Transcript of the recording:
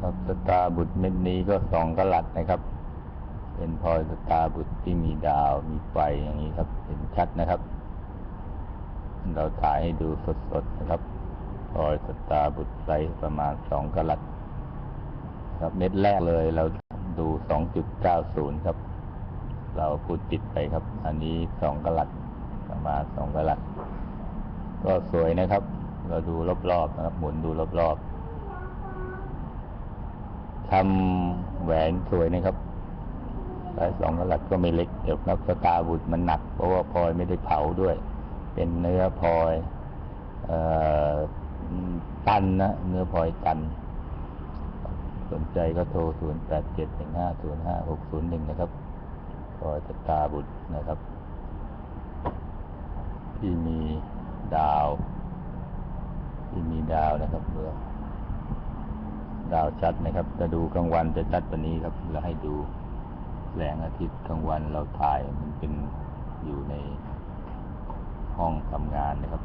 ครับสตาบุตรเม็ดนี้ก็สองกลัดนะครับ เป็นพลอยสตาบุตรที่มีดาวมีไฟอย่างนี้ครับ เห็นชัดนะครับ เราถ่ายให้ดูสดๆนะครับพลอยสตาบุตรไซส์ประมาณสองกลัด ครับเม็ดแรกเลยเราดูสองจุดเก้าศูนย์ครับ เราพูดติดไปครับ อันนี้สองกลัดประมาณสองกลัด ก็สวยนะครับ เราดูรอบๆนะครับ หมุนดูรอบๆ ทำแหวนสวยนะครับสายสองกะลัดก็ไม่เล็กเดี๋ยวนับสตาบุตรมันหนัก เพราะว่าพลอยไม่ได้เผาด้วย เป็นเนื้อพลอยตันนะเนื้อพลอยตัน สนใจก็โทร 0 8 7 1 5 0 5 6 0 1 นะครับพลอยสตาบุตรนะครับ ที่มีดาว ที่มีดาวนะครับเพื่อ ดาวชัดนะครับจะดูกลางวันจะชัดกว่านี้ครับ เราให้ดูแสงอาทิตย์กลางวันเราถ่ายมันเป็นอยู่ในห้องทำงานนะครับ